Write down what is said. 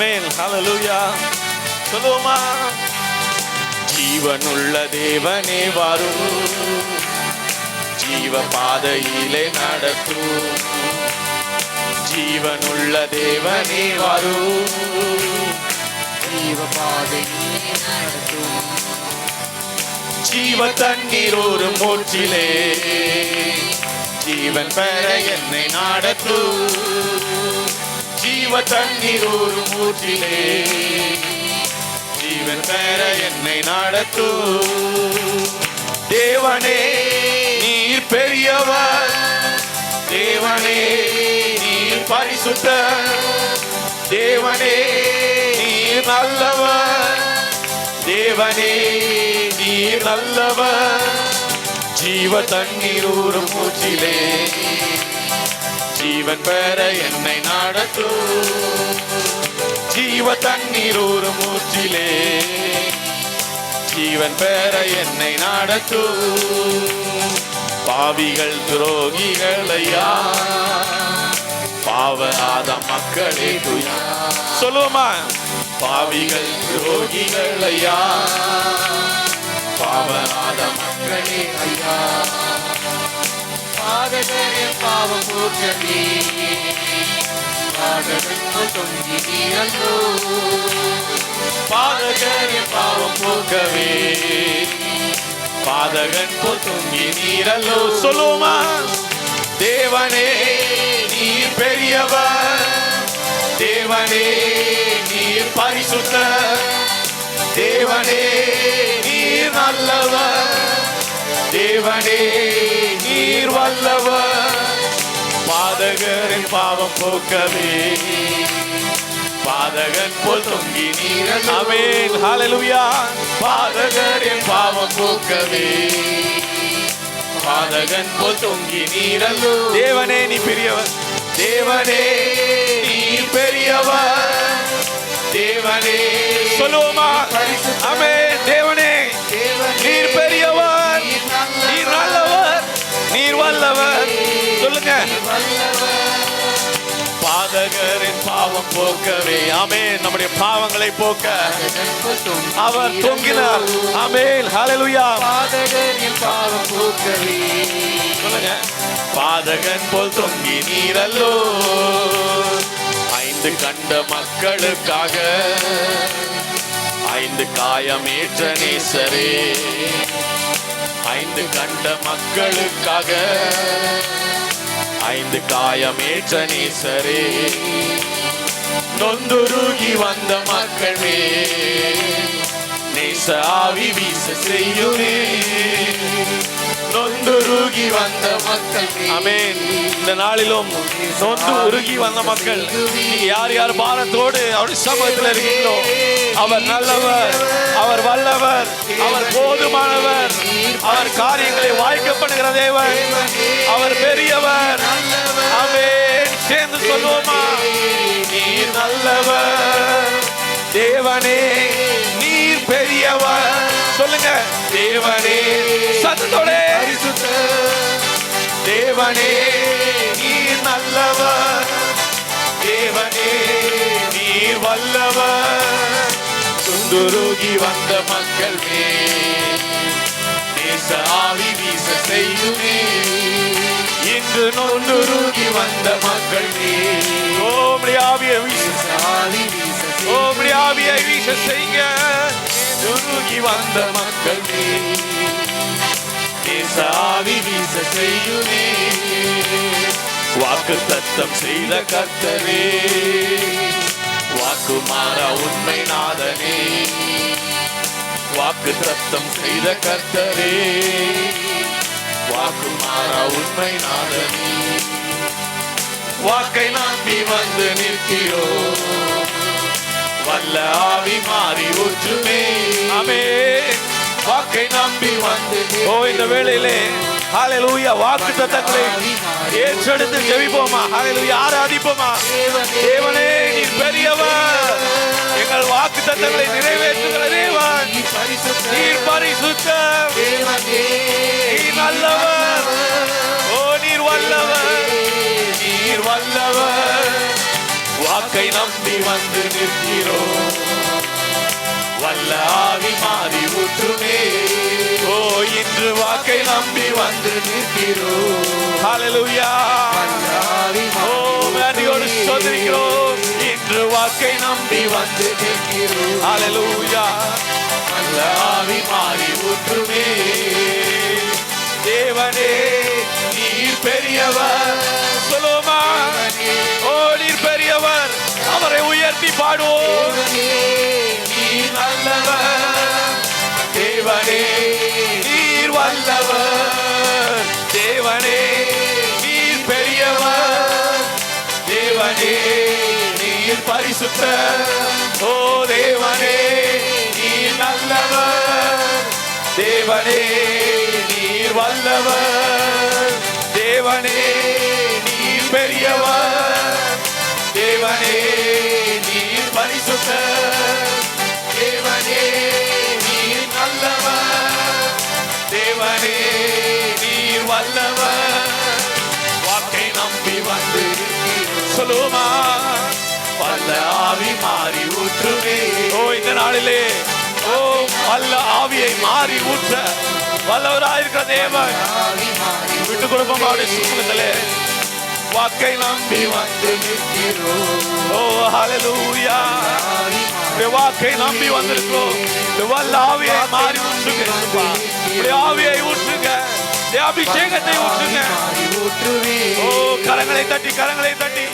ஆமென். Hallelujah சொல்லுவோமா? ஜீவனுள்ள தேவனே வரும் ஜீவ பாதையிலே நடத்தும் ஜீவனுள்ள தேவனே வரும் ஜீவ பாதையிலே நடத்தும் ஜீவ தண்ணீர் ஒரு மூச்சிலே ஜீவன் பெற என்னை நடத்து ஜீவ தண்ணீர் ஒரு மூச்சிலே. ஜீவன் பெற என்னை நடத்தூ. தேவனே நீர் பெரியவர். தேவனே நீர் பரிசுத்த தேவனே நீர் நல்லவர். தேவனே நீர் நல்லவர். ஜீவ தண்ணீர் ஒரு மூச்சிலே. ஜீவன் பெற என்னை நடத்தும் ஜீவ தண்ணீர் ஒரு மூச்சிலே ஜீவன் பெற என்னை நடத்தும் பாவிகள் துரோகிகளையா? பாவராத மக்களே துயா. சொல்லுவோமா? பாவிகள் துரோகிகளையா? பாவராத மக்களே ஐயா பாதகரே பாவம் போக்கவே பாதகங்கள் தொங்கி நீரல்லோ. பாதகரே பாவம் போக்கவே பாதகன் போல் தொங்கி நீரல்லோ. சொல்லுவோமா தேவனே நீ பெரியவர். தேவனே நீ பரிசுத்த. தேவனே நீர் நல்லவர். தேவனே நீர் வல்லவர். பாதகரின் பாவம் போக்கவே பாதகன் போல் தொங்கி நீரல் அமேன் ஹalleluya பாதகரின் பாவம் போக்கவே பாதகன் போல் தொங்கி நீரல்லோ தேவனே நீ பெரியவர். தேவனே நீ பெரியவர். தேவனே சொல்லுவோமா? அமேன் பாவம் போக்கவே. ஆமென். நம்முடைய பாவங்களை போக்க. அவர் தொங்கினார். ஆமென். ஹalleluya. பாதகரின் பாவம் போக்கவே. சொல்லுங்க. பாதகன் போல் தொங்கி நீரல்லோ. ஐந்து கண்ட மக்களுக்காக. ஐந்து காயமேற்ற நேசரே. ஐந்து கண்ட மக்களுக்காக. ஐந்து காயமேற்ற நீசரே நொந்துருகி வந்த மக்களே நேச ஆவி வீச செய்யுமே. நொந்துருகி வந்த மக்கள் அமேன் இந்த நாளிலும் நொந்து உருகி வந்த மக்கள் யார் யார் பாரத்தோடு அவர் சமூகத்தில் இருக்கீங்களோ அவர் நல்லவர் அவர் வல்லவர் அவர் போதுமானவர். அவர் காரியங்களை வாய்க்க பண்ணுகிற தேவன். அவர் பெரியவர். அமேன் சேர்ந்து சொல்லுவோமா? நீ நல்லவர். தேவனே நீர் பெரியவர். சொல்லுங்க. தேவனே சத்தோடே தேவனே நீர் நல்லவர். தேவனே நீர் வல்லவர். துந்துருகி வந்த மக்கள் மேல். நேச ஆவி வீச செய்யுமே. இன்று நொந்துருகி வந்த மக்கள் மேல் ஓம்டி ஆவியை வீச. ஆவி வீச ஓம்டி ஆவியை வீச செய்யுங்க. துருகி வந்த மக்கள் மேல் நேச ஆவி வீச செய்யுமே. வாக்கு தத்தம் செய்த கர்த்தரே. வாக்கு மாறா உண்மை நாதனே. வாக்கு தத்தம் செய்த கர்த்தரே. வாக்கு மாறா உண்மை நாதனே. வாக்கை நம்பி வந்து நிற்கிறோ. வல்ல ஆவி மாறி ஊற்றுமே. அமே வாக்கை நம்பி வந்து ஓ இந்த வேளையிலே ஹalleluya வாக்கு தத்தங்களை ஏற்றெடுத்து ஜெபிப்போமா? ஹalleluya ஆராதிப்போமா? தேவனே நீ பெரியவர். எங்கள் வாக்கு தத்தங்களை நிறைவேற்றுகிற தேவன். நீர் பரிசுத்தர் நீர் நல்லவர். ஓ நீர் வல்லவர். நீர் வல்லவர். வாக்கை நம்பி வந்து நிற்கிறோம். வல்ல ஆவி மாறி நம்பி வந்து நிற்கிறோம். ஹalleluya. ஆவி ஓ நன்றியோடு சோதரிக்கிறோம் இன்று வாக்கை நம்பி வந்து நிற்கிறோம். ஹalleluya. நல்ல ஆவி மாறி ஊற்றுமே. தேவனே நீர் பெரியவர். சொல்லுமா ஓ நீர் பெரியவர். அவரை உயர்த்தி பாடுவோம். நீர் நல்லவர். தேவனே தேவனே நீர் பரிசுத்த. ஓ தேவனே நீர் நல்லவர். தேவனே நீர் வல்லவர். தேவனே நீர் பெரியவர். தேவனே சொல்லுவோமா? வல்ல ஆவி மாறி ஊற்றுமே. ஓ இந்த நாளிலே. ஓ வல்ல ஆவியை மாறி ஊற்ற வல்லவராயிருக்கிற தேவன். விட்டு கொடுப்போம் அவருடைய சுமூகத்திலே வாக்கை நம்பி வந்து ஓ ஹalleluya. வாக்கை நம்பி வந்திருக்கோம் வல்ல ஆவியை மாறி ஊற்றுங்க ஆவியை ஊற்றுங்க அபிஷேகத்தை ஊற்றுங்க. ஓ கரங்களை தட்டி கரங்களை தட்டி.